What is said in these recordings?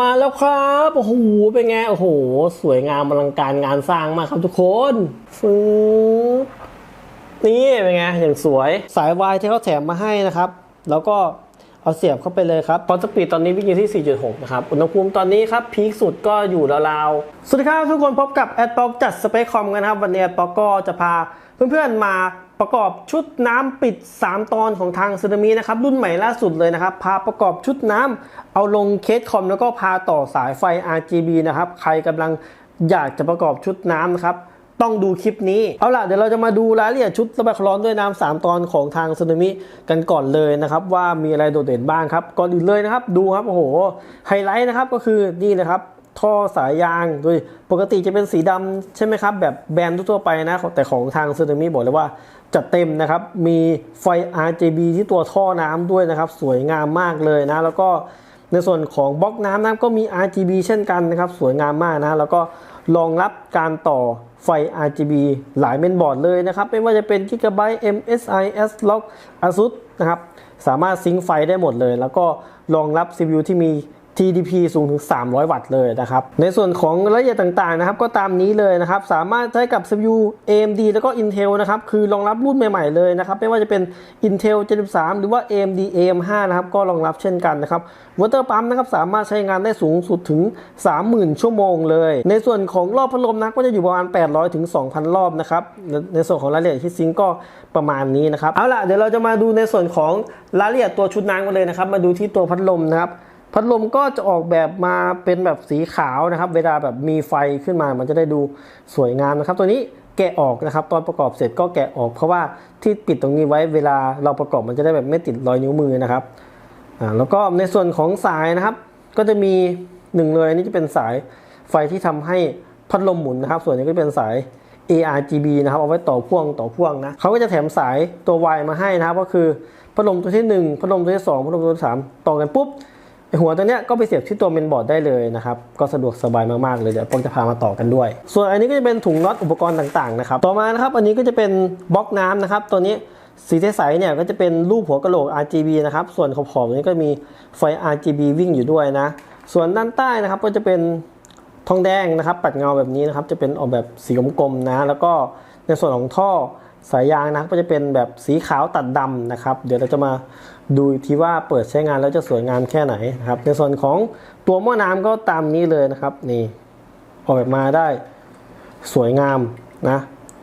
มาแล้วครับโอ้โหเป็นไงโอ้โห สวยงามอลังการงานสร้างมากครับทุกคนฟืบนี่เป็นไงอย่างสวยสายวายที่เขาแถมมาให้นะครับ แล้วก็เอาเสียบเข้าไปเลยครับพอสปีดตอนนี้วิ่งอยู่ที่ 4.6 นะครับ อุณหภูมิตอนนี้ครับ พีคสุดก็อยู่ราวๆสวัสดีครับทุกคนพบกับแอดป็อกจัดสเปคคอมกันนะครับ วันนี้แอดป็อกก็จะพาเพื่อนๆมา ประกอบชุดน้ำปิด 3 ตอนของทางซึนามินะครับรุ่นใหม่ล่าสุดเลยนะครับ พาประกอบชุดน้ำเอาลงเคสคอมแล้วก็พาต่อสายไฟ RGB นะครับ ใครกำลังอยากจะประกอบชุดน้ำนะครับต้องดูคลิปนี้ เอาล่ะ เดี๋ยวเราจะมาดูรายละเอียดชุดระบายความร้อนด้วยน้ำสามตอนของทางซึนามิกันก่อนเลยนะครับ ว่ามีอะไรโดดเด่นบ้างครับ ก่อนอื่นเลยนะครับ ดูครับ โอ้โห ไฮไลท์นะครับก็คือนี่นะครับ ท่อสายยางโดยปกติจะเป็นสีดำใช่ไหมครับ แบบแบรนด์ทั่วไปนะ แต่ของทางซึนามิบอกเลยว่าจัดเต็มนะครับ มีไฟ RGB ที่ตัวท่อน้ำด้วยนะครับ สวยงามมากเลยนะ แล้วก็ในส่วนของบล็อกน้ำนะครับก็มี RGB เช่นกันนะครับ สวยงามมากนะ แล้วก็รองรับการต่อไฟ RGB หลายเมนบอร์ดเลยนะครับ ไม่ว่าจะเป็น Gigabyte MSI S-Log ASUS นะครับ สามารถซิงค์ไฟได้หมดเลย แล้วก็รองรับ CPU ที่มี TDP สูงถึง 300 วัตต์เลยนะครับ ในส่วนของรายละเอียดต่างๆนะครับ ก็ตามนี้เลยนะครับ สามารถใช้กับ CPU AMD แล้วก็ Intel นะครับ คือรองรับรุ่นใหม่ๆเลยนะครับ ไม่ว่าจะเป็น Intel 73 หรือว่า AMD AM5 นะครับ ก็รองรับเช่นกันนะครับ Water Pump นะครับ สามารถใช้งานได้สูงสุดถึง 30,000 ชั่วโมงเลย ในส่วนของรอบพัดลมนะก็จะอยู่ประมาณ 800 ถึง 2,000 รอบนะครับ ในส่วนของรายละเอียดที่ซิงก์ก็ประมาณนี้นะครับ เอาล่ะ เดี๋ยวเราจะมาดูในส่วนของรายละเอียดตัวชุดน้ำกันเลยนะครับ มาดูที่ตัวพัดลมนะครับ พัดลมก็จะออกแบบมาเป็นแบบสีขาวนะครับ เวลาแบบมีไฟขึ้นมามันจะได้ดูสวยงามนะครับ ตัวนี้แกะออกนะครับ ตอนประกอบเสร็จก็แกะออก เพราะว่าที่ปิดตรงนี้ไว้เวลาเราประกอบมันจะได้แบบไม่ติดรอยนิ้วมือนะครับอ่าแล้วก็ในส่วนของสายนะครับ ก็จะมีหนึ่งเลยนี่จะเป็นสายไฟที่ทำให้พัดลมหมุนนะครับ ส่วนนี้ก็เป็นสาย ARGB นะครับเอาไว้ต่อพ่วงต่อพ่วงนะเขาก็จะแถมสายตัว Y มาให้นะครับ ก็คือพัดลมตัวที่ 1 พัดลมตัวที่ 2 พัดลมตัวที่3ต่อกันปุ๊บ หัวตัวเนี้ยก็ไปเสียบที่ตัวเมนบอร์ดได้เลยนะครับ ก็สะดวกสบายมากๆเลยเดี๋ยวผมจะพามาต่อกันด้วย ส่วนอันนี้ก็จะเป็นถุงน็อตอุปกรณ์ต่างๆนะครับ ต่อมานะครับอันนี้ก็จะเป็นบล็อกน้ำนะครับตัวนี้สีใสๆเนี่ยก็จะเป็นรูปหัวกะโหลก RGB นะครับ ส่วนขอบๆนี้ก็มีไฟ RGB วิ่งอยู่ด้วยนะ ส่วนด้านใต้นะครับก็จะเป็นทองแดงนะครับ ปัดเงาแบบนี้นะครับ จะเป็นออกแบบสีกลมๆนะ แล้วก็ในส่วนของท่อ สายยางนะครับก็จะเป็นแบบสีขาวตัดดำนะครับ เดี๋ยวเราจะมาดูอีกทีว่าเปิดใช้งานแล้วจะสวยงามแค่ไหนนะครับ ในส่วนของตัวหม้อน้ำก็ตามนี้เลยนะครับนี่ออกแบบมาได้สวยงามนะ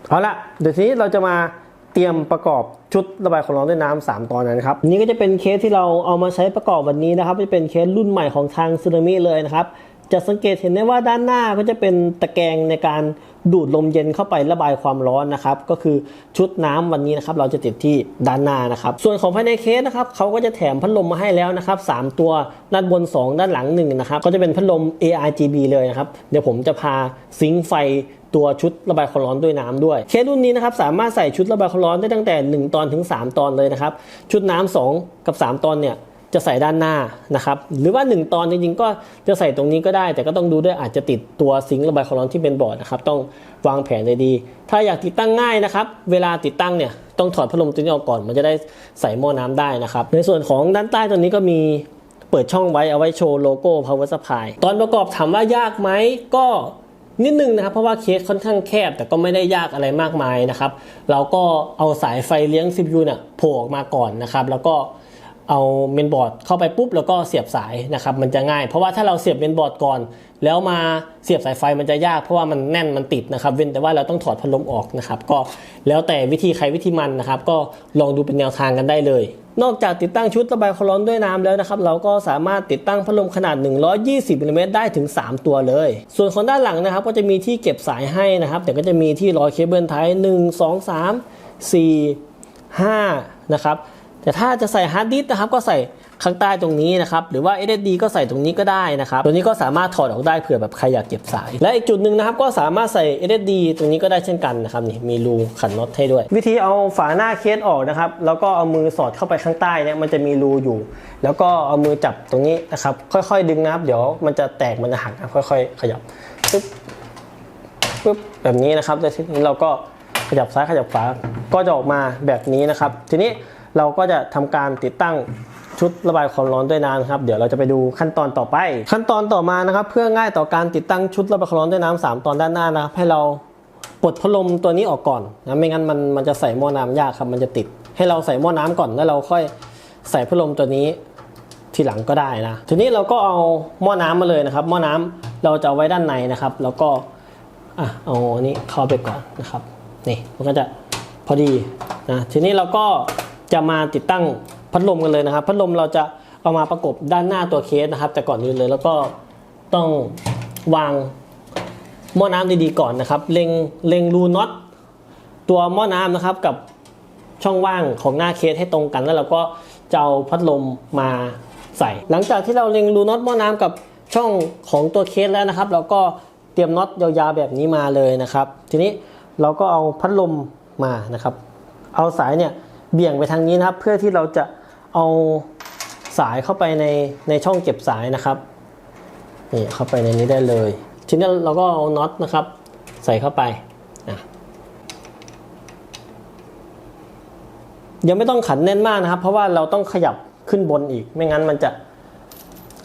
เอาละเดี๋ยวทีนี้เราจะมาเตรียมประกอบชุดระบายความร้อนด้วยน้ำสามตอนนะครับอันนี้ก็จะเป็นเคสที่เราเอามาใช้ประกอบวันนี้นะครับจะเป็นเคสรุ่นใหม่ของทางซึนามิเลยนะครับจะสังเกตเห็นได้ว่าด้านหน้าก็จะเป็นตะแกรงในการ ดูดลมเย็นเข้าไประบายความร้อนนะครับ ก็คือชุดน้ำวันนี้นะครับ เราจะติดที่ด้านหน้านะครับ ส่วนของภายในเคสนะครับเขาก็จะแถมพัดลมมาให้แล้วนะครับสามตัวด้านบน 2 ด้านหลัง1นะครับ ก็จะเป็นพัดลม ARGB เลยนะครับ เดี๋ยวผมจะพาซิงค์ไฟตัวชุดระบายความร้อนด้วยน้ำด้วย เคสรุ่นนี้นะครับสามารถใส่ชุดระบายความร้อนได้ตั้งแต่ 1 ตอนถึง 3 ตอนเลยนะครับ ชุดน้ำ2กับ 3 ตอนเนี่ย จะใส่ด้านหน้านะครับ หรือว่า 1 ตอนจริงๆก็จะใส่ตรงนี้ก็ได้ แต่ก็ต้องดูด้วยอาจจะติดตัวซิงค์ระบายความร้อนที่เป็นบอร์ดนะครับต้องวางแผนดีๆถ้าอยากติดตั้งง่ายนะครับ เวลาติดตั้งเนี่ยต้องถอดพัดลมตัวนี้ออกก่อนมันจะได้ใส่หม้อน้ำได้นะครับ ในส่วนของด้านใต้ตัวนี้ก็มีเปิดช่องไว้เอาไว้โชว์โลโก้ power supply ตอนประกอบถามว่ายากไหมก็นิดนึงนะครับ เพราะว่าเคสค่อนข้างแคบ แต่ก็ไม่ได้ยากอะไรมากมายนะครับ เราก็เอาสายไฟเลี้ยง CPU เนี่ยโผล่ออกมาก่อนนะครับ แล้วก็ เอาเมนบอร์ดเข้าไปปุ๊บแล้วก็เสียบสายนะครับมันจะง่าย เพราะว่าถ้าเราเสียบเมนบอร์ดก่อน แล้วมาเสียบสายไฟมันจะยากเพราะว่ามันแน่นมันติดนะครับเว้นแต่ว่าเราต้องถอดพัดลมออกนะครับก็แล้วแต่วิธีใครวิธีมันนะครับ ก็ลองดูเป็นแนวทางกันได้เลย นอกจากติดตั้งชุดระบายความร้อนด้วยน้ำแล้วนะครับเราก็สามารถติดตั้งพัดลมขนาด 120มิลลิเมตรได้ถึง 3 ตัวเลย ส่วนของด้านหลังนะครับ ก็จะมีที่เก็บสายให้นะครับแต่ก็จะมีที่ร้อยเคเบิลไทป์1 2 3 4 5นะครับ แต่ถ้าจะใส่ฮาร์ดดิสก์นะครับก็ใส่ข้างใต้ตรงนี้นะครับ หรือว่า SSD ก็ใส่ตรงนี้ก็ได้นะครับ ตัวนี้ก็สามารถถอดออกได้เผื่อแบบใครอยากเก็บสาย และอีกจุดหนึ่งนะครับก็สามารถใส่ SSD ตรงนี้ก็ได้เช่นกันนะครับนี่มีรูขันน็อตให้ด้วย วิธีเอาฝาหน้าเคสออกนะครับ แล้วก็เอามือสอดเข้าไปข้างใต้เนี่ยมันจะมีรูอยู่ แล้วก็เอามือจับตรงนี้นะครับ ค่อยๆ ดึงนะครับ เดี๋ยวมันจะแตกมันจะหักนะครับค่อย ๆ ขยับปึ๊บปึ๊บแบบนี้นะครับแล้วทีนี้เราก็ขยับซ้ายขยับขวาก็จะออกมาแบบนี้นะครับ ทีนี้ เราก็จะทำการติดตั้งชุดระบายความร้อนด้วยน้ำครับ เดี๋ยวเราจะไปดูขั้นตอนต่อไป ขั้นตอนต่อมานะครับ เพื่อง่ายต่อการติดตั้งชุดระบายความร้อนด้วยน้ำสามตอนด้านหน้านะครับให้เราปลดพัดลมตัวนี้ออกก่อนนะไม่งั้นมันมันจะใส่หม้อน้ำยากครับ มันจะติด ให้เราใส่หม้อน้ำก่อนแล้วเราค่อยใส่พัดลมตัวนี้ทีหลังก็ได้นะ ทีนี้เราก็เอาหม้อน้ำมาเลยนะครับ หม้อน้ำเราจะเอาไว้ด้านในนะครับ แล้วก็อะเอาอันนี้เข้าไปก่อนนะครับนี่มันก็จะพอดีนะทีนี้เราก็ จะมาติดตั้งพัดลมกันเลยนะครับ พัดลมเราจะเอามาประกบด้านหน้าตัวเคสนะครับ แต่ก่อนอื่นเลยแล้วก็ต้องวางหม้อน้ำดีๆก่อนนะครับ เล็งเล็งรูน็อตตัวหม้อน้ำนะครับกับช่องว่างของหน้าเคสให้ตรงกันแล้วเราก็จะเอาพัดลมมาใส่ หลังจากที่เราเล็งรูน็อตหม้อน้ำกับช่องของตัวเคสแล้วนะครับ เราก็เตรียมน็อตยาวๆแบบนี้มาเลยนะครับ ทีนี้เราก็เอาพัดลมมานะครับ เอาสายเนี่ย เบี่ยงไปทางนี้นะครับ เพื่อที่เราจะเอาสายเข้าไปในในช่องเก็บสายนะครับนี่เข้าไปในนี้ได้เลย ทีนี้เราก็เอาน็อตนะครับ ใส่เข้าไปอะยังไม่ต้องขันแน่นมากนะครับ เพราะว่าเราต้องขยับขึ้นบนอีก ไม่งั้นมันจะ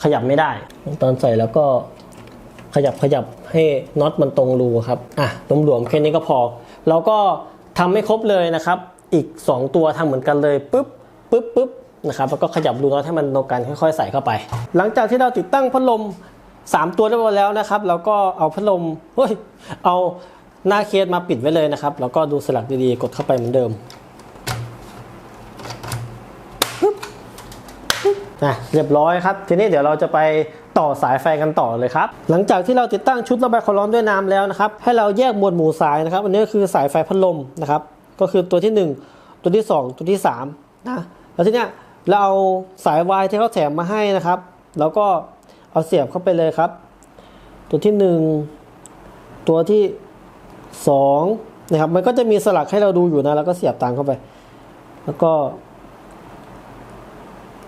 ขยับไม่ได้ ตอนใส่แล้วก็ขยับขยับให้น็อตมันตรงรูครับ อะหลวมๆแค่นี้ก็พอ เราก็ทำไม่ครบเลยนะครับ อีก 2 ตัวทำเหมือนกันเลยปุ๊บปุ๊บปุ๊บนะครับแล้วก็ขยับรูน็อตให้มันตรงกันค่อยๆ ใส่เข้าไป หลังจากที่เราติดตั้งพัดลม 3 ตัวเรียบร้อยแล้วนะครับเราก็เอาพัดลมเฮ้ยเอาหน้าเคสมาปิดไว้เลยนะครับแล้วก็ดูสลักดีๆ กดเข้าไปเหมือนเดิมอะเรียบร้อยครับ ทีนี้เดี๋ยวเราจะไปต่อสายไฟกันต่อเลยครับ หลังจากที่เราติดตั้งชุดระบายความร้อนด้วยน้ำแล้วนะครับ ให้เราแยกหมวดหมู่สายนะครับ อันนี้ก็คือสายไฟพัดลมนะครับ ก็คือตัวที่ 1 ตัวที่ 2 ตัวที่3นะแล้วทีเนี้ยเราเอาสายวายที่เขาแถมมาให้นะครับ แล้วก็เอาเสียบเข้าไปเลยครับ ตัวที่ 1 ตัวที่2นะครับมันก็จะมีสลักให้เราดูอยู่นะแล้วก็เสียบตังเข้าไป แล้วก็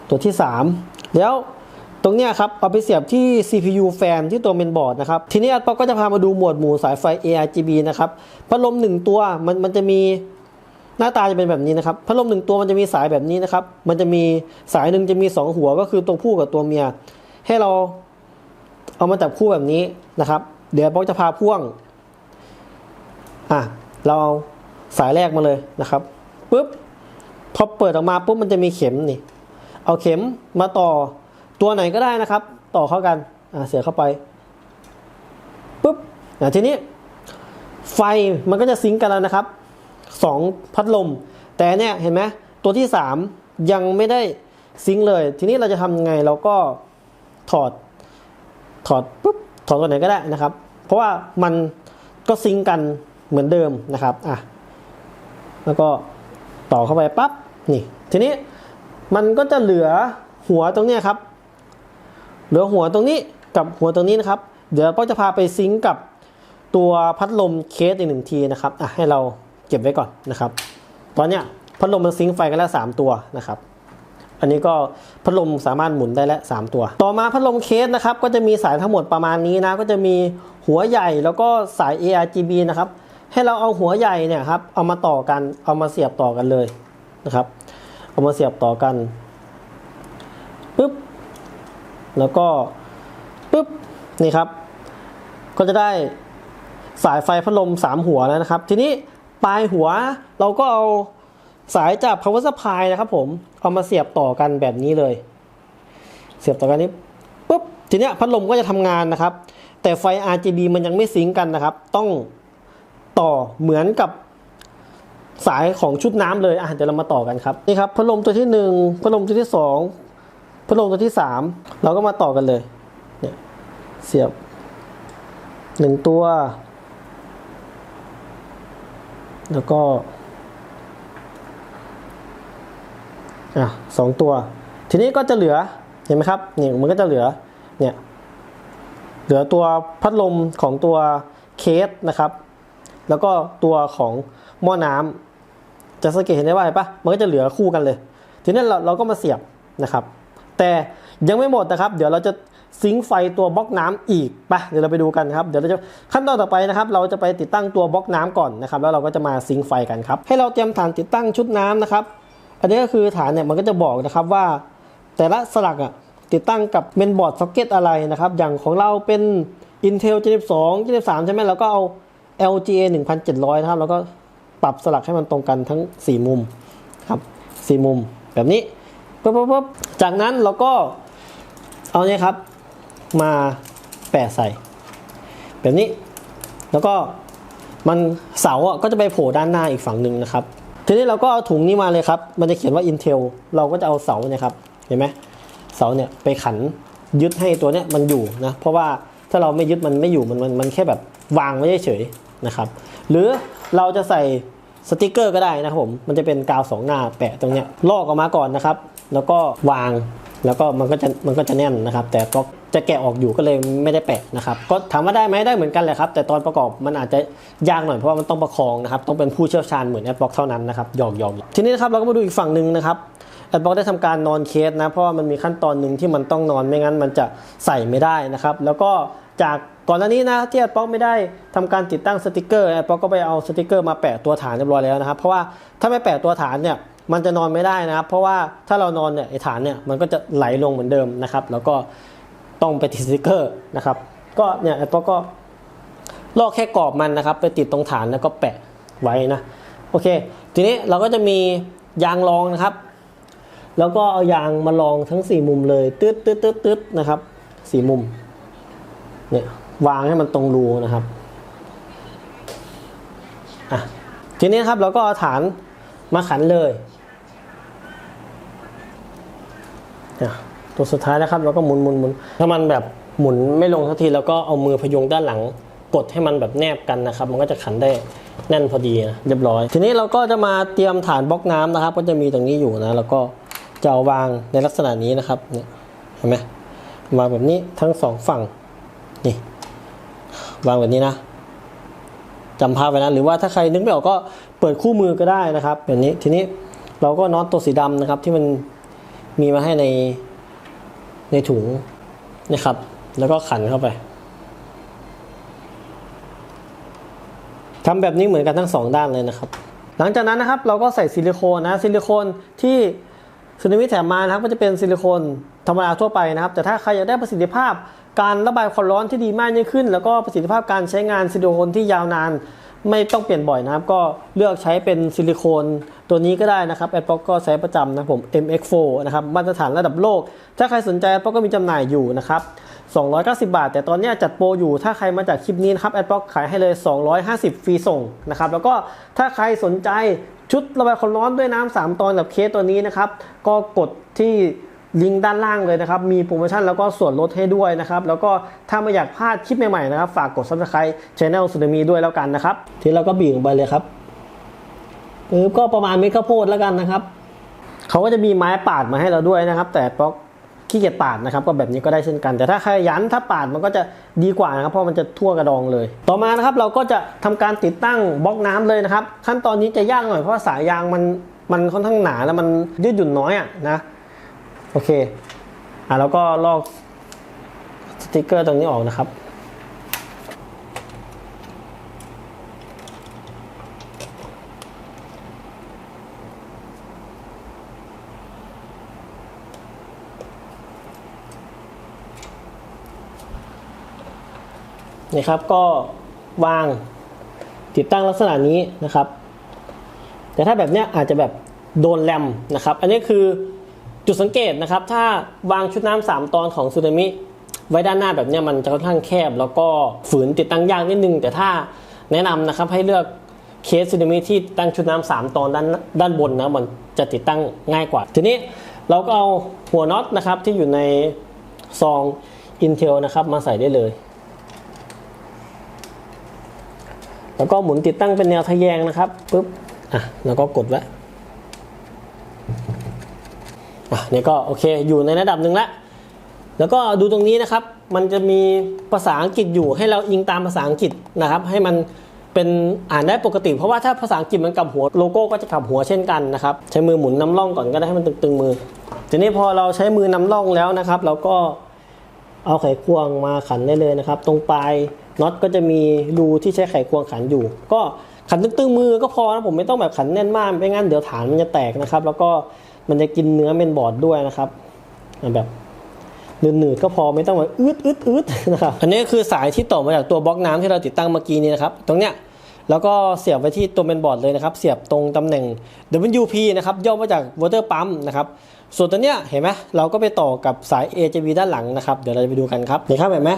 ตัวที่ 3 แล้วตรงเนี้ยครับเอาไปเสียบที่ CPU แฟนที่ตัวเมนบอร์ดนะครับ ทีนี้อัดป๊อกก็จะพามาดูหมวดหมู่สายไฟ ARGB นะครับ พัดลม 1 ตัวมันมันจะมี หน้าตาจะเป็นแบบนี้นะครับพัดลม1ตัวมันจะมีสายแบบนี้นะครับ มันจะมีสายหนึ่งจะมี 2 หัวก็คือตัวผู้กับตัวเมีย ให้เราเอามาจับคู่แบบนี้นะครับ เดี๋ยวป๊อกจะพาพ่วงอะเราเอาสายแรกมาเลยนะครับปุ๊บพอเปิดออกมาปุ๊บมันจะมีเข็มนี่ เอาเข็มมาต่อตัวไหนก็ได้นะครับ ต่อเข้ากันอ่าเสียเข้าไปปุ๊บอะทีนี้ไฟมันก็จะซิงกันแล้วนะครับ สองพัดลม แต่เนี่ยเห็นไหมตัวที่สามยังไม่ได้ซิงเลย ทีนี้เราจะทำยังไงเราก็ถอดถอดปุ๊บถอดตัวไหนก็ได้นะครับ เพราะว่ามันก็ซิงกันเหมือนเดิมนะครับอะแล้วก็ต่อเข้าไปปั๊บนี่ ทีนี้มันก็จะเหลือหัวตรงเนี้ยครับ เหลือหัวตรงนี้กับหัวตรงนี้นะครับ เดี๋ยวป้อจะพาไปซิงกับตัวพัดลมเคสอีกหนึ่งทีนะครับอะให้เรา เก็บไว้ก่อนนะครับ ตอนเนี้ยพัดลมมันซิงไฟกันแล้วสามตัวนะครับอันนี้ก็พัดลมสามารถหมุนได้แล้วสามตัว ต่อมาพัดลมเคสนะครับก็จะมีสายทั้งหมดประมาณนี้นะก็จะมีหัวใหญ่แล้วก็สาย ARGB นะครับให้เราเอาหัวใหญ่เนี่ยครับเอามาต่อกันเอามาเสียบต่อกันเลยนะครับเอามาเสียบต่อกันปุ๊บแล้วก็ปุ๊บนี่ครับ ก็จะได้สายไฟพัดลมสามหัวแล้วนะครับ ทีนี้ ปลายหัวเราก็เอาสายจาก power supply นะครับผม เอามาเสียบต่อกันแบบนี้เลย เสียบต่อกันนี้ปุ๊บทีเนี้ยพัดลมก็จะทำงานนะครับ แต่ไฟ RGB มันยังไม่ซิงก์กันนะครับ ต้องต่อเหมือนกับสายของชุดน้ำเลยอะเดี๋ยวเรามาต่อกันครับนี่ครับพัดลมตัวที่หนึ่งพัดลมตัวที่สองพัดลมตัวที่สามเราก็มาต่อกันเลยเนี่ยเสียบหนึ่งตัว แล้วก็อะสองตัว ทีนี้ก็จะเหลือเห็นไหมครับเนี่ยมันก็จะเหลือเนี่ยเหลือตัวพัดลมของตัวเคสนะครับ แล้วก็ตัวของหม้อน้ำจะสังเกตเห็นได้ว่าเห็นปะมันก็จะเหลือคู่กันเลย ทีนี้เราเราก็มาเสียบนะครับ แต่ยังไม่หมดนะครับ เดี๋ยวเราจะ ซิงค์ไฟตัวบล็อกน้ำอีกไปเดี๋ยวเราไปดูกันครับ เดี๋ยวเราจะขั้นตอนต่อไปนะครับ เราจะไปติดตั้งตัวบล็อกน้ำก่อนนะครับ แล้วเราก็จะมาซิงค์ไฟกันครับ ให้เราเตรียมฐานติดตั้งชุดน้ำนะครับ อันนี้ก็คือฐานเนี่ยมันก็จะบอกนะครับว่า แต่ละสลักอะติดตั้งกับเมนบอร์ดซ็อกเก็ตอะไรนะครับ อย่างของเราเป็น Intel 72 73ใช่ไหมเราก็เอา LGA 1700 นะครับ แล้วก็ปรับสลักให้มันตรงกันทั้ง 4 มุมครับ 4 มุมแบบนี้ปุ๊บปุ๊บปุ๊บจากนั้นเราก็เอาเนี่ยครับ มาแปะใส่ แบบนี้ แล้วก็มันเสาอะก็จะไปโผล่ด้านหน้าอีกฝั่งหนึ่งนะครับ ทีนี้เราก็เอาถุงนี้มาเลยครับ มันจะเขียนว่า Intel เราก็จะเอาเสาเนี่ยครับ เห็นไหมเสาเนี่ยไปขันยึดให้ตัวเนี้ยมันอยู่นะ เพราะว่าถ้าเราไม่ยึดมันไม่อยู่มันมันมันแค่แบบวางไว้เฉยๆนะครับ หรือเราจะใส่สติกเกอร์ก็ได้นะครับผม มันจะเป็นกาวสองหน้าแปะตรงเนี้ยลอกออกมาก่อนนะครับ แล้วก็วาง แล้วก็มันก็จะมันก็จะแน่นนะครับ แต่ก็จะแกะออกอยู่ก็เลยไม่ได้แปะนะครับ ก็ถามว่าได้ไหมได้เหมือนกันแหละครับ แต่ตอนประกอบมันอาจจะยากหน่อยเพราะว่ามันต้องประคองนะครับ ต้องเป็นผู้เชี่ยวชาญเหมือนแอดบล็อกเท่านั้นนะครับหยอกหยอกทีนี้นะครับเราก็มาดูอีกฝั่งหนึ่งนะครับแอดบล็อกได้ทำการนอนเคสนะ เพราะว่ามันมีขั้นตอนหนึ่งที่มันต้องนอนไม่งั้นมันจะใส่ไม่ได้นะครับ แล้วก็จากก่อนหน้านี้นะที่แอดบล็อกไม่ได้ทำการติดตั้งสติกเกอร์แอดบล็อกก็ไปเอาสติกเกอร์มาแปะตัวฐานเรียบร้อยแล้วนะครับ เพราะว่าถ้าไม่แปะตัวฐานเนี่ย มันจะนอนไม่ได้นะครับ เพราะว่าถ้าเรานอนเนี่ยไอ้ฐานเนี่ยมันก็จะไหลลงเหมือนเดิมนะครับ แล้วก็ต้องไปติดสติกเกอร์นะครับ ก็เนี่ยไอ้ตัวก็ลอกแค่กรอบมันนะครับ ไปติดตรงฐานแล้วก็แปะไว้นะโอเค ทีนี้เราก็จะมียางรองนะครับ แล้วก็เอายางมาลองทั้ง 4 มุมเลยตืดตืดตืดตืดนะครับสี่มุมเนี่ยวางให้มันตรงรูนะครับอะทีนี้ครับเราก็เอาฐานมาขันเลยอะ ตัวสุดท้ายนะครับเราก็หมุนหมุนหมุนถ้ามันแบบหมุนไม่ลงสักทีแล้วก็เอามือพยุงด้านหลัง กดให้มันแบบแนบกันนะครับ มันก็จะขันได้แน่นพอดีนะเรียบร้อย ทีนี้เราก็จะมาเตรียมฐานบล็อกน้ำนะครับ ก็จะมีตรงนี้อยู่นะ แล้วก็จะาวางในลักษณะนี้นะครับเนี่ยเห็นไหมวางแบบนี้ทั้งสองฝั่งนี่วางแบบนี้นะจำภาพไว้นะหรือว่าถ้าใครนึกไม่ออกก็เปิดคู่มือก็ได้นะครับ แบบนี้ทีนี้เราก็น็อตตัวสีดำนะครับที่มัน มีมาให้ในในถุงนะครับ แล้วก็ขันเข้าไปทำแบบนี้เหมือนกันทั้งสองด้านเลยนะครับ หลังจากนั้นนะครับเราก็ใส่ซิลิโคนนะซิลิโคนที่ซูนิมิแถมมานะครับก็จะเป็นซิลิโคนธรรมดาทั่วไปนะครับ แต่ถ้าใครอยากได้ประสิทธิภาพการระบายความร้อนที่ดีมากยิ่งขึ้น แล้วก็ประสิทธิภาพการใช้งานซิลิโคนที่ยาวนาน ไม่ต้องเปลี่ยนบ่อยนะครับ ก็เลือกใช้เป็นซิลิโคน ตัวนี้ก็ได้นะครับแอดป๊อกก็ใช้ประจำนะผม MX4 นะครับมาตรฐานระดับโลก ถ้าใครสนใจแอดป๊อกก็มีจำหน่ายอยู่นะครับ290 บาท แต่ตอนนี้จัดโปรอยู่ถ้าใครมาจากคลิปนี้นะครับแอดบ็อกขายให้เลย 250 ฟรีส่งนะครับแล้วก็ถ้าใครสนใจชุดระบายความร้อนด้วยน้ำ3ตอนกับเคสตัวนี้นะครับก็กดที่ลิงก์ด้านล่างเลยนะครับ มีโปรโมชั่นแล้วก็ส่วนลดให้ด้วยนะครับ แล้วก็ถ้าไม่อยากพลาดคลิปใหม่ๆนะครับ ฝากกด subscribe channel สุดมีด้วยแล้วกันนะครับ ทีเราก็บีบลงไปเลยครับ ปึ๊บก็ประมาณเม็ดข้าวโพดแล้วกันนะครับเขาก็จะมีไม้ปาดมาให้เราด้วยนะครับ แต่ป๊อกขี้เกียจปาดนะครับก็แบบนี้ก็ได้เช่นกัน แต่ถ้าขยันถ้าปาดมันก็จะดีกว่านะครับเพราะมันจะทั่วกระดองเลย ต่อมานะครับเราก็จะทำการติดตั้งบล็อกน้ำเลยนะครับ ขั้นตอนนี้จะยากหน่อยเพราะสายยางมันมันค่อนข้างหนาแล้วมันยืดหยุ่นน้อยอะนะโอเคอะแล้วก็ลอกสติกเกอร์ตรงนี้ออกนะครับ นี่ครับ ก็วางติดตั้งลักษณะนี้นะครับ แต่ถ้าแบบเนี้ยอาจจะแบบโดนแรมนะครับ อันนี้คือจุดสังเกตนะครับ ถ้าวางชุดน้ำสามตอนของซูนามิไว้ด้านหน้าแบบนี้มันจะค่อนข้างแคบ แล้วก็ฝืนติดตั้งยากนิดนึง แต่ถ้าแนะนำนะครับให้เลือกเคสซูนามิที่ตั้งชุดน้ำสามตอนด้านด้านบนนะมันจะติดตั้งง่ายกว่า ทีนี้เราก็เอาหัวน็อตนะครับที่อยู่ในซอง Intel นะครับมาใส่ได้เลย แล้วก็หมุนติดตั้งเป็นแนวทะแยงนะครับปุ๊บอะแล้วก็กดไว้อะนี่ก็โอเคอยู่ในระดับหนึ่งแล้วแล้วก็ดูตรงนี้นะครับ มันจะมีภาษาอังกฤษอยู่ให้เราอิงตามภาษาอังกฤษนะครับ ให้มันเป็นอ่านได้ปกติ เพราะว่าถ้าภาษาอังกฤษมันกลับหัวโลโก้ก็จะกลับหัวเช่นกันนะครับ ใช้มือหมุนนำร่องก่อนก็ได้ให้มันตึงๆมือ ทีนี้พอเราใช้มือนำร่องแล้วนะครับ เราก็เอาไขควงมาขันได้เลยนะครับ ตรงปลาย น็อตก็จะมีรูที่ใช้ไขควงขันอยู่ ก็ขันตึงๆมือก็พอนะผมไม่ต้องแบบขันแน่นมากไม่งั้นเดี๋ยวฐานมันจะแตกนะครับ แล้วก็มันจะกินเนื้อเมนบอร์ดด้วยนะครับแบบหนืดๆก็พอไม่ต้องมาอืดอืดอืดนะครับอันนี้คือสายที่ต่อมาจากตัวบล็อกน้ำที่เราติดตั้งเมื่อกี้นี้นะครับ ตรงเนี้ยแล้วก็เสียบไปที่ตัวเมนบอร์ดเลยนะครับ เสียบตรงตำแหน่ง WP นะครับย่อมาจาก water pump นะครับส่วนตัวเนี้ยเห็นไหมเราก็ไปต่อกับสาย AJB ด้านหลังนะครับ เดี๋ยวเราจะไปดูกันครับนี่ครับเห็นไหม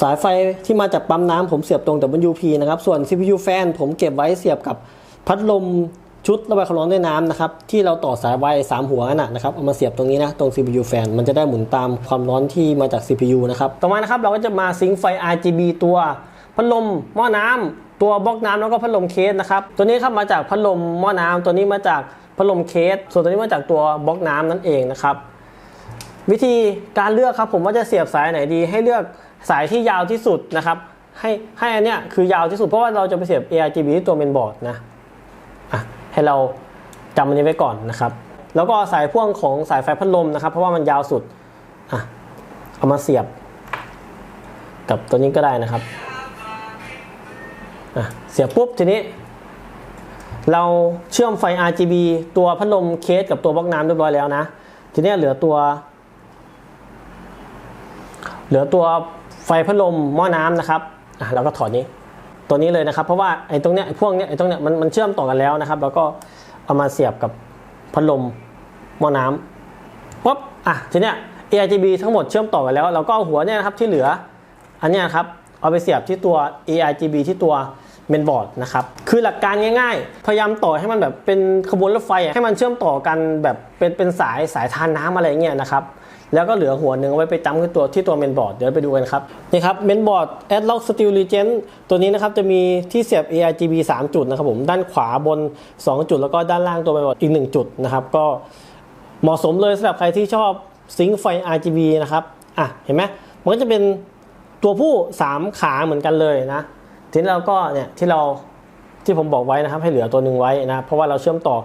สายไฟที่มาจากปั๊มน้ำผมเสียบตรง WP นะครับ ส่วน CPU fan ผมเก็บไว้เสียบกับพัดลมชุดระบายความร้อนด้วยน้ำนะครับ ที่เราต่อสายไวสามหัวนั่นนะนะครับ เอามาเสียบตรงนี้นะ ตรง CPU fan มันจะได้หมุนตามความร้อนที่มาจาก CPU นะครับ ต่อมานะครับเราก็จะมาซิงค์ไฟ RGB ตัวพัดลมหม้อน้ำตัวบล็อกน้ำแล้วก็พัดลมเคสนะครับ ตัวนี้ครับมาจากพัดลมหม้อน้ำตัวนี้มาจากพัดลมเคส ส่วนตัวนี้มาจากตัวบล็อกน้ำนั่นเองนะครับ วิธีการเลือกครับผมว่าจะเสียบสายไหนดีให้เลือก สายที่ยาวที่สุดนะครับ ให้ให้อันเนี้ยคือยาวที่สุดเพราะว่าเราจะไปเสียบ ARGB ที่ตัวเมนบอร์ดนะอะให้เราจำอันนี้ไว้ก่อนนะครับ แล้วก็สายพ่วงของสายไฟพัดลมนะครับ เพราะว่ามันยาวสุดอะเอามาเสียบ กับตัวนี้ก็ได้นะครับอะเสียบปุ๊บทีนี้ เราเชื่อมไฟ RGB ตัวพัดลมเคสกับตัวบล็อกน้ำเรียบร้อยแล้วนะ ทีนี้เหลือตัว เหลือตัว ไฟพัดลมหม้อน้ำนะครับอะเราก็ถอดนี้ตัวนี้เลยนะครับเพราะว่าไอ้ตรงเนี้ยไอ้พวกเนี้ยไอ้ตรงเนี้ยมันมันเชื่อมต่อกันแล้วนะครับ แล้วก็เอามาเสียบกับพัดลมหม้อน้ำปุ๊บอะทีเนี้ย ARGB ทั้งหมดเชื่อมต่อกันแล้ว เราก็เอาหัวเนี่ยนะครับที่เหลือ อันเนี้ยครับเอาไปเสียบที่ตัว ARGB ที่ตัวเมนบอร์ดนะครับคือหลักการง่ายๆ พยายามต่อให้มันแบบเป็นขบวนรถไฟอะให้มันเชื่อมต่อกันแบบเป็นเป็นสายสายทานน้ำอะไรเงี้ยนะครับ แล้วก็เหลือหัวหนึ่งเอาไว้ไปจำที่ตัวที่ตัวเมนบอร์ดเดี๋ยวไปดูกันครับนี่ครับเมนบอร์ด Adlock Steel Legend ตัวนี้นะครับจะมีที่เสียบ ARGB 3 จุดนะครับผมด้านขวาบน 2 จุด แล้วก็ด้านล่างตัวเมนบอร์ดอีก 1 จุดนะครับก็เหมาะสมเลยสำหรับใครที่ชอบซิงค์ไฟ RGB นะครับอะเห็นไหมมันก็จะเป็นตัวผู้ 3 ขาเหมือนกันเลยนะทีนี้เราก็เนี่ยที่เราที่ผมบอกไว้นะครับให้เหลือตัวหนึ่งไว้นะเพราะว่าเราเชื่อมต่อ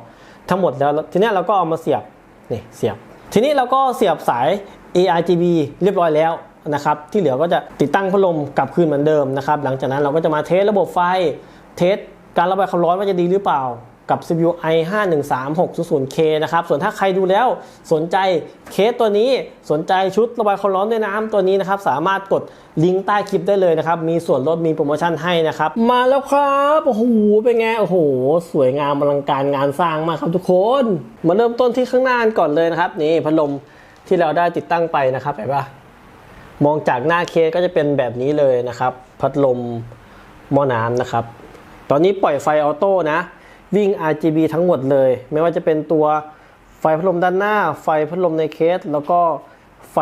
ทั้งหมดแล้วทีนี้เราก็เอามาเสียบนี่เสียบ ทีนี้เราก็เสียบสาย ARGB เรียบร้อยแล้วนะครับ ที่เหลือก็จะติดตั้งพัดลมกลับคืนเหมือนเดิมนะครับ หลังจากนั้นเราก็จะมาเทสระบบไฟ เทสการระบายความร้อนว่าจะดีหรือเปล่า กับ CPU i 5 1 3 6 0 0 k นะครับ ส่วนถ้าใครดูแล้วสนใจเคสตัวนี้สนใจชุดระบายความร้อนด้วยน้ำตัวนี้นะครับ สามารถกดลิงก์ใต้คลิปได้เลยนะครับ มีส่วนลดมีโปรโมชั่นให้นะครับ มาแล้วครับโอ้โหเป็นไงโอ้โห สวยงามอลังการงานสร้างมากครับทุกคน มาเริ่มต้นที่ข้างหน้ากันก่อนเลยนะครับนี่พัดลมที่เราได้ติดตั้งไปนะครับเห็นปะมองจากหน้าเคสก็จะเป็นแบบนี้เลยนะครับ พัดลมหม้อน้ำนะครับ ตอนนี้ปล่อยไฟออโต้นะ วิ่ง RGB ทั้งหมดเลย ไม่ว่าจะเป็นตัวไฟพัดลมด้านหน้า ไฟพัดลมในเคส แล้วก็ไฟ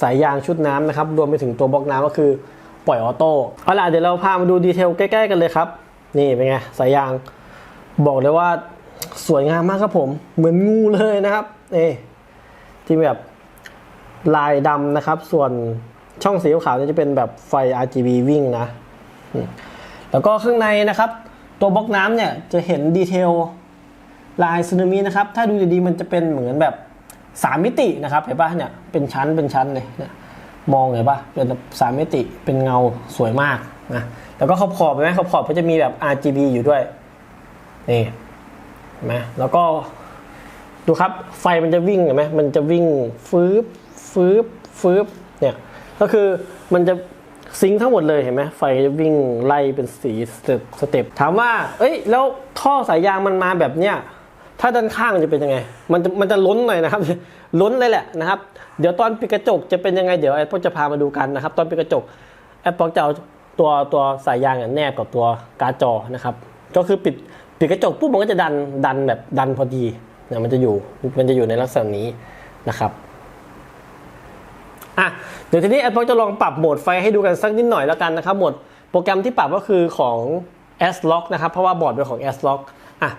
สายยางชุดน้ำนะครับ รวมไปถึงตัวบล็อกน้ำก็คือปล่อยออโต้เอาล่ะเดี๋ยวเราพามาดูดีเทลใกล้ๆกันเลยครับ นี่เป็นไงสายยาง บอกเลยว่าสวยงามมากครับผม เหมือนงูเลยนะครับนี่ที่แบบลายดำนะครับ ส่วนช่องสีขาวนี่จะเป็นแบบไฟ RGB วิ่งนะ แล้วก็ข้างในนะครับ ตัวบล็อกน้ำเนี่ยจะเห็นดีเทลลายสึนามินะครับ ถ้าดูดีๆมันจะเป็นเหมือนแบบ 3 มิตินะครับเห็นปะเนี่ยเป็นชั้นเป็นชั้นเลยเนี่ยมองเห็นปะเป็นสามมิติเป็นเงาสวยมากนะแล้วก็ขอบขอบเห็นไหมขอบขอบก็จะมีแบบ RGB อยู่ด้วยนี่เห็นไหมแล้วก็ดูครับไฟมันจะวิ่งเห็นไหมมันจะวิ่งฟืบฟืบฟืบเนี่ยก็คือมันจะ ซิงทั้งหมดเลยเห็นไหมไฟวิ่งไล่เป็นสีสเต็ปสเต็ปถามว่า เอ้ย แล้วท่อสายยางมันมาแบบเนี้ยถ้าด้านข้างจะเป็นยังไง มันจะมันจะล้นหน่อยนะครับ ล้นเลยแหละนะครับ เดี๋ยวตอนปิดกระจกจะเป็นยังไง เดี๋ยวไอ้พวกจะพามาดูกันนะครับ ตอนปิดกระจกแอปพวกจะเอาตัวตัวสายยางแนบกับตัวการ์ดจอนะครับ ก็คือปิดปิดกระจกปุ๊บมันก็จะดันดันแบบดันพอดีเนี่ยมันจะอยู่มันจะอยู่ในลักษณะนี้นะครับ อะเดี๋ยวทีนี้แอปเปิลจะลองปรับโหมดไฟให้ดูกันสักนิดหน่อยแล้วกันนะครับโหมดโปรแกรมที่ปรับก็คือของ S Lock นะครับ เพราะว่าบอร์ดเป็นของ S Lock อะ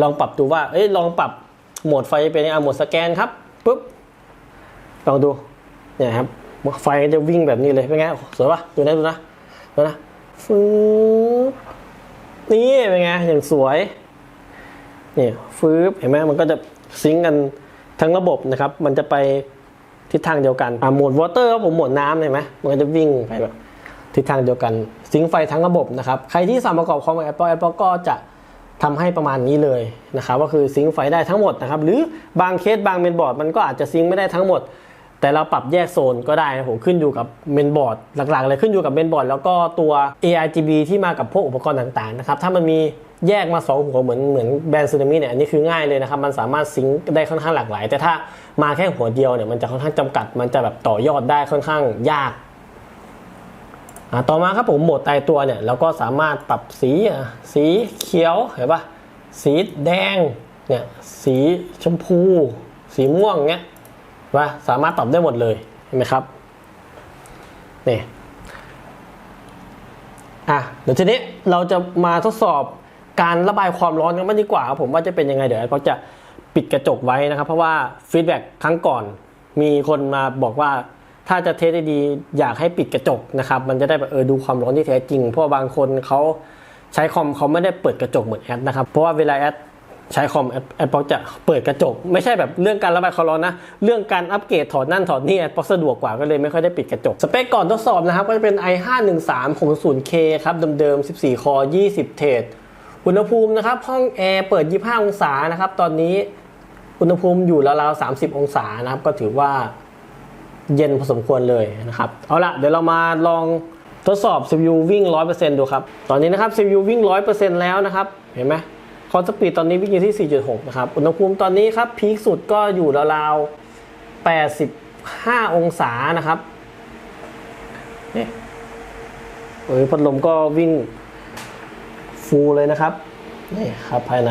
ลองปรับดูว่าเอ้ยลองปรับโหมดไฟเป็นอะโหมดสแกนครับปุ๊บลองดูเนี่ยครับไฟจะวิ่งแบบนี้เลยเป็นไงสวยปะดูนะดูนะดูนะฟืบนี่เป็นไงอย่างสวยนี่ฟืบเห็นไหมมันก็จะซิงกันทั้งระบบนะครับ มันจะไป ทิศทางเดียวกันอ่าโหมดวอเตอร์ผมโหมดน้ำเห็นไหมมันก็จะวิ่งไปแบบทิศทางเดียวกันซิงไฟทั้งระบบนะครับ ใครที่สั่งประกอบคอมกับ Apple Apple ก็จะทำให้ประมาณนี้เลยนะครับก็คือซิงไฟได้ทั้งหมดนะครับ หรือบางเคสบางเมนบอร์ดมันก็อาจจะซิงไม่ได้ทั้งหมด แต่เราปรับแยกโซนก็ได้นะผมขึ้นอยู่กับเมนบอร์ดหลักๆเลยขึ้นอยู่กับเมนบอร์ดแล้วก็ตัว ARGB ที่มากับพวกอุปกรณ์ต่างๆนะครับถ้ามันมี แยกมาสองหัวเหมือนเหมือนแบรนด์ซูนามิเนี่ยอันนี้คือง่ายเลยนะครับ มันสามารถซิงได้ค่อนข้างหลากหลาย แต่ถ้ามาแค่หัวเดียวเนี่ยมันจะค่อนข้างจำกัด มันจะแบบต่อยอดได้ค่อนข้างยากอะต่อมาครับผมโหมดตายตัวเนี่ยเราก็สามารถปรับสีสีเขียวเห็นปะสีแดงเนี่ยสีชมพู สีม่วงเงี้ยว่าสามารถปรับได้หมดเลยเห็นไหมครับนี่อะเดี๋ยวทีนี้เราจะมาทดสอบ การระบายความร้อนกันบ้างดีกว่าครับผมว่าจะเป็นยังไงเดี๋ยวก็จะปิดกระจกไว้นะครับ เพราะว่าฟีดแบ็กครั้งก่อนมีคนมาบอกว่าถ้าจะเทสได้ดีอยากให้ปิดกระจกนะครับ มันจะได้แบบเออดูความร้อนที่แท้จริง เพราะบางคนเขาใช้คอมเขาไม่ได้เปิดกระจกเหมือนแอดนะครับ เพราะว่าเวลาแอดใช้คอมแอดแอดป๊อกจะเปิดกระจก ไม่ใช่แบบเรื่องการระบายความร้อนนะ เรื่องการอัปเกรดถอดนั่นถอดนี่แอดป๊อกสะดวกกว่าก็เลยไม่ค่อยได้ปิดกระจก สเปคก่อนทดสอบนะครับ ก็จะเป็น i51360K ครับเดิมๆ14 คอ 20 เทรด อุณหภูมินะครับห้องแอร์เปิด 25 องศานะครับ ตอนนี้อุณหภูมิอยู่ราวๆ 30 องศานะครับ ก็ถือว่าเย็นพอสมควรเลยนะครับ เอาละเดี๋ยวเรามาลองทดสอบ CPU วิ่ง 100%ดูครับ ตอนนี้นะครับ CPU วิ่ง 100%แล้วนะครับ เห็นไหมคอสปีดตอนนี้วิ่งอยู่ที่ 4.6 นะครับ อุณหภูมิตอนนี้ครับพีคสุดก็อยู่ราวๆ 85 องศานะครับนี่เอ้ยพัดลมก็วิ่ง ฟูลเลยนะครับ นี่ครับภายใน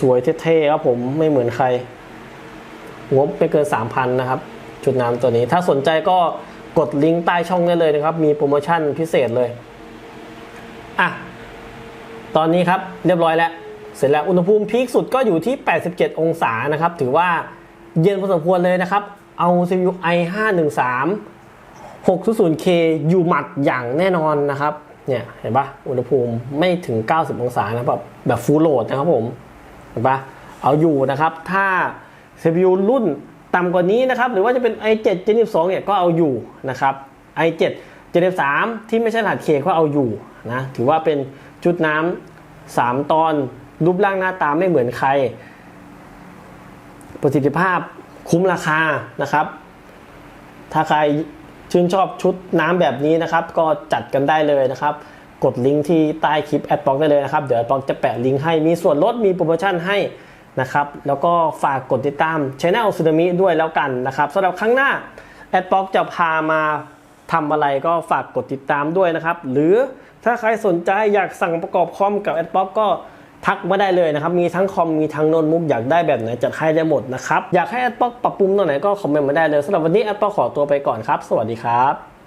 สวยๆเท่ๆครับผมไม่เหมือนใคร งบไม่เกิน 3,000 นะครับ ชุดน้ำตัวนี้ ถ้าสนใจก็กดลิงก์ใต้ช่องได้เลยนะครับ มีโปรโมชั่นพิเศษเลย อะ ตอนนี้ครับเรียบร้อยแล้ว เสร็จแล้วอุณหภูมิพีคสุดก็อยู่ที่ 87 องศานะครับ ถือว่าเย็นพอสมควรเลยนะครับ เอา CPU i513 600K อยู่หมัดอย่างแน่นอนนะครับ เนี่ยเห็นปะอุณหภูมิไม่ถึง 90 องศานะแบบแบบฟูลโหลดนะครับผมเห็นปะเอาอยู่นะครับ ถ้า CPU รุ่นต่ำกว่านี้นะครับ หรือว่าจะเป็น i7 Gen 12เนี่ยก็เอาอยู่นะครับ i7 Gen 13ที่ไม่ใช่รหัส K ก็เอาอยู่นะถือว่าเป็นชุดน้ำสามตอนรูปร่างหน้าตาไม่เหมือนใคร ประสิทธิภาพคุ้มราคานะครับ ถ้าใคร ชื่นชอบชุดน้ำแบบนี้นะครับ ก็จัดกันได้เลยนะครับ กดลิงก์ที่ใต้คลิปแอดบ็อกได้เลยนะครับ เดี๋ยวแอดบ็อกจะแปะลิงก์ให้มีส่วนลดมีโปรโมชั่นให้นะครับ แล้วก็ฝากกดติดตามช anel ซูนามิด้วยแล้วกันนะครับสำหรับครั้งหน้าแอดบ็อกจะพามาทำอะไรก็ฝากกดติดตามด้วยนะครับ หรือถ้าใครสนใจอยากสั่งประกอบคอมกับแอดบ็อกก็ ทักมาได้เลยนะครับ มีทั้งคอม มีทั้งโน้ตบุ๊กอยากได้แบบไหนจัดให้ได้หมดนะครับ อยากให้แอดป๊อกปรับปรุงตรงไหนก็คอมเมนต์มาได้เลยสำหรับวันนี้แอดป๊อกขอตัวไปก่อนครับ สวัสดีครับ